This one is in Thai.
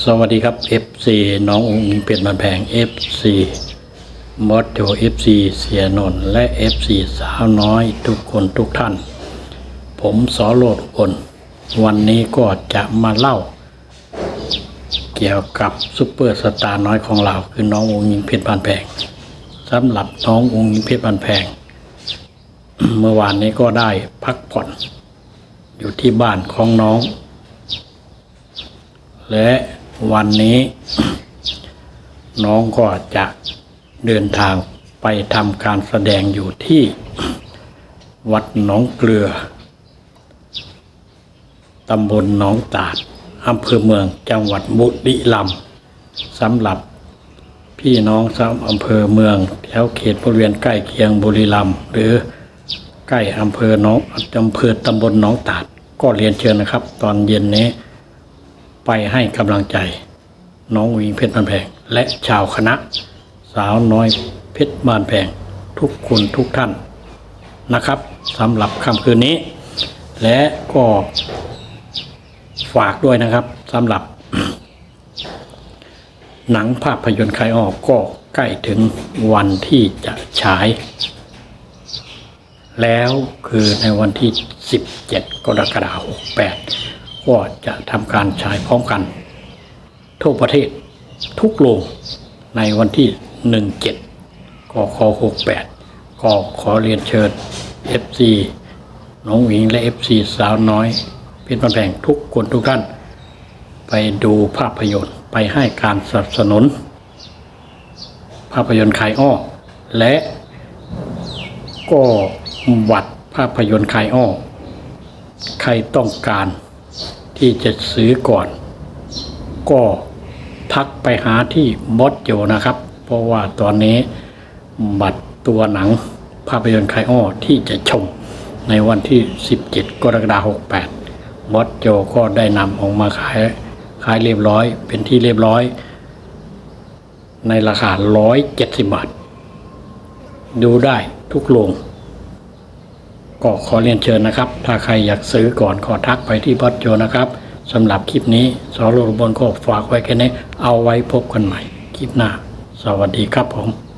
สวัสดีครับ FC น้ององค์หญิงเป็ดมันแพง FC มอสโจ FC เสียนนและ FC สาวน้อยทุกคนทุกท่าน ผมสอโลดคนวันนี้ก็จะมาเล่า เกี่ยวกับซุปเปอร์สตาร์น้อยของเราคือน้ององค์หญิงเพชรบานแพงสำหรับน้ององค์หญิงเพชรบานแพง เมื่อวานนี้ก็ได้พักผ่อน อยู่ที่บ้านของน้อง และ วันนี้ น้องก็จะเดินทางไปทำการแสดงอยู่ที่วัดหนองเกลือตำบลหนองตาดอำเภอเมืองจังหวัดบุรีรัมย์สำหรับพี่น้องชาวอำเภอเมืองแถวเขตบริเวณใกล้เคียงบุรีรัมย์หรือใกล้อำเภอหนองอำเภอตำบลหนองตาด ก็เรียนเชิญนะครับ ตอนเย็นนี้ ไปให้กำลังใจ น้องวิงเพชรบานแพง และชาวคณะ สาวน้อยเพชรบานแพง ทุกคนทุกท่านนะครับสำหรับค่ำคืนนี้ และก็ฝากด้วยนะครับสำหรับ หนังภาพยนตร์ใครออกก็ใกล้ถึงวันที่จะฉาย แล้วคือในวันที่ 17 กรกฎาคม68 ก็จะทำการฉายพร้อมกัน ทั่วประเทศทุกโรงในวันที่ 17กค68 ก็ขอเรียนเชิญ FC น้องหญิงและ FC สาวน้อยเพชรบันแพงทุกคนทุกท่าน ไปดูภาพยนตร์ไปให้การสนับสนุน ภาพยนตร์ขายอ้อ และก็บัตรภาพยนตร์ขายอ้อ ใครต้องการ ที่จะซื้อก่อน ก็ทักไปหาที่บอสโจนะครับ เพราะว่าตอนนี้บัตรตัวหนังภาพยนตร์ไคอ้อที่จะชมในวันที่ 17 กรกฎาคม 68 บอสโจก็ได้นำออกมาขายขายเรียบร้อย เป็นที่เรียบร้อย ในราคา 170 บาท ดูได้ทุกโรง ก็ขอเรียนเชิญนะครับ ถ้าใครอยากซื้อก่อนขอทักไปที่บอสโจนะครับสำหรับคลิปนี้สอโรบนก็ฝากไว้แค่นี้เอาไว้พบกันใหม่ คลิปหน้า สวัสดีครับผม